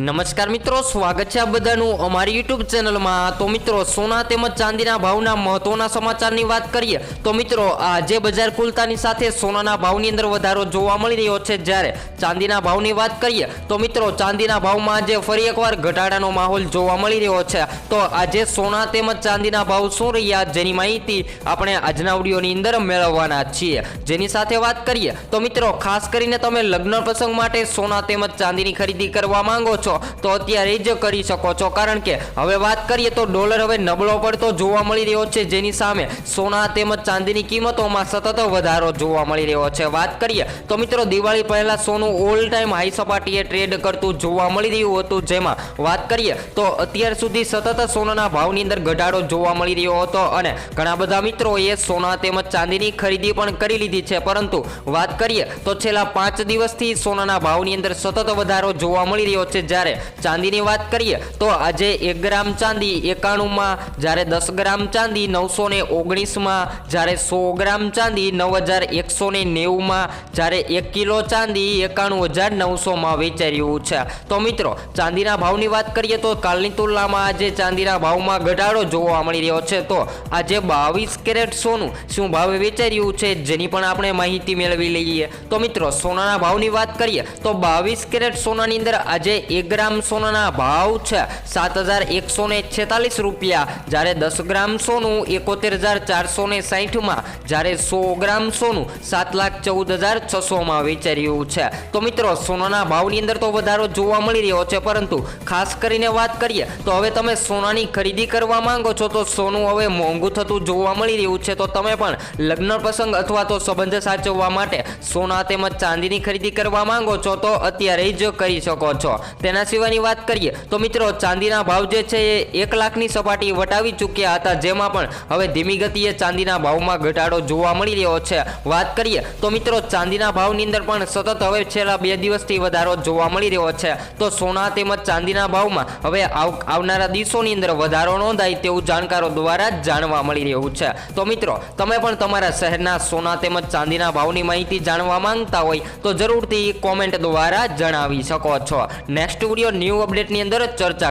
નમસ્કાર મિત્રો, સ્વાગત છે આ બધાનું અમારી યુટ્યુબ ચેનલમાં તો મિત્રો, સોના તેમજ ચાંદીના ભાવના મહત્વના સમાચારની વાત કરીએ, તો મિત્રો, આજે બજાર ખુલતાની સાથે સોનાના ભાવની અંદર વધારો જોવા મળી રહ્યો છે. જ્યારે ચાંદીના ભાવની વાત કરીએ, તો મિત્રો, ચાંદીના ભાવમાં આજે ફરી એકવાર ઘટાડાનો માહોલ જોવા મળી રહ્યો છે. તો આજે સોના તેમજ ચાંદીના ભાવ શું રહ્યા, જેની માહિતી આપણે આજના વિડીયોની અંદર મેળવવાના છીએ. જેની સાથે વાત કરીએ, તો મિત્રો, ખાસ કરીને તમે લગ્ન પ્રસંગ માટે સોના તેમજ ચાંદીની ખરીદી કરવા માંગો છો તો અત્યારે જ કરી શકો છો. કારણ કે હવે વાત કરીએ તો ડોલર હવે નબળો પડતો જોવા મળી રહ્યો છે, જેની સામે સોના તેમજ ચાંદીની કિંમતોમાં સતત વધારો જોવા મળી રહ્યો છે. વાત કરીએ તો મિત્રો દિવાળી પહેલાં સોનું ઓલ ટાઈમ હાઈ સપાટીએ ટ્રેડ કરતું જોવા મળી રહ્યું હતું. જેમાં વાત કરીએ તો અત્યાર સુધી સતત સોનાના ભાવની અંદર ઘટાડો જોવા મળી રહ્યો હતો અને ઘણા બધા મિત્રોએ સોના તેમજ ચાંદીની ખરીદી પણ કરી લીધી છે. પરંતુ વાત કરીએ તો છેલ્લા પાંચ દિવસથી સોનાના ભાવની અંદર સતત વધારો જોવા મળી રહ્યો છે. જ્યારે ચાંદીની વાત કરીએ, તો આજે એક ગ્રામ ચાંદી એકાણુંમાં, જ્યારે દસ ગ્રામ ચાંદી નવસો ને ઓગણીસમાં, જ્યારે સો ગ્રામ ચાંદી નવ હજાર એકસો ને નેવુંમાં, જ્યારે એક કિલો ચાંદી એકાણું હજાર નવસોમાં વેચાઈ રહ્યું છે. તો મિત્રો, ચાંદીના ભાવની વાત કરીએ તો કાલની તુલનામાં આજે ચાંદીના ભાવમાં ઘટાડો જોવા મળી રહ્યો છે. તો આજે બાવીસ કેરેટ સોનું શું ભાવે વેચાઈ રહ્યું છે, જેની પણ આપણે માહિતી મેળવી લઈએ. તો મિત્રો, સોનાના ભાવની વાત કરીએ, તો બાવીસ કેરેટ સોનાની અંદર આજે એક ગ્રામ સોનાના ભાવ છે. સાત હજાર એકસો ને છેતાલીસ રૂપિયા. જ્યારે દસ ગ્રામ સોનું એકોતેર હજાર ચારસો ને સાહીઠમાં, જ્યારે સો ગ્રામ સોનું સાત લાખ ચૌદ હજાર છસોમાં વેચાઈ છે. તો મિત્રો, સોનાના ભાવની અંદર તો વધારો જોવા મળી રહ્યો છે, પરંતુ ખાસ કરીને વાત કરીએ, તો હવે તમે સોનાની ખરીદી કરવા માંગો છો, તો સોનું હવે મોંઘું થતું જોવા મળી રહ્યું છે. તો તમે પણ લગ્ન પ્રસંગ અથવા તો સંબંધ સાચવવા માટે સોના તેમજ ચાંદીની ખરીદી કરવા માંગો છો, તો અત્યારે જ કરી શકો છો. તેના સિવાયની વાત કરીએ, તો મિત્રો ચાંદીના ભાવ જે છે એ એક લાખની સપાટી વટાવી ચૂક્યા હતા, જેમાં પણ હવે ધીમી ગતિએ ચાંદીના ભાવમાં ઘટાડો જોવા મળી રહ્યો છે. વાત કરીએ, તો મિત્રો ચાંદીના ભાવની અંદર પણ સતત હવે છેલ્લા બે દિવસથી વધારો જોવા મળી રહ્યો છે. તો સોના તેમજ ચાંદીના ભાવમાં હવે આવ- આવનારા દિવસોની અંદર વધારો નોંધાય તેવું જાણકારો દ્વારા જાણવા મળી રહ્યું છે. તો મિત્રો, તમે પણ તમારા શહેરના સોના તેમજ ચાંદીના ભાવની માહિતી જાણવા માંગતા હોય, તો જરૂરથી કોમેન્ટ દ્વારા જણાવી શકો છો. નેક્સ્ટ વીડિયો ન્યૂ અપડેટની અંદર ચર્ચા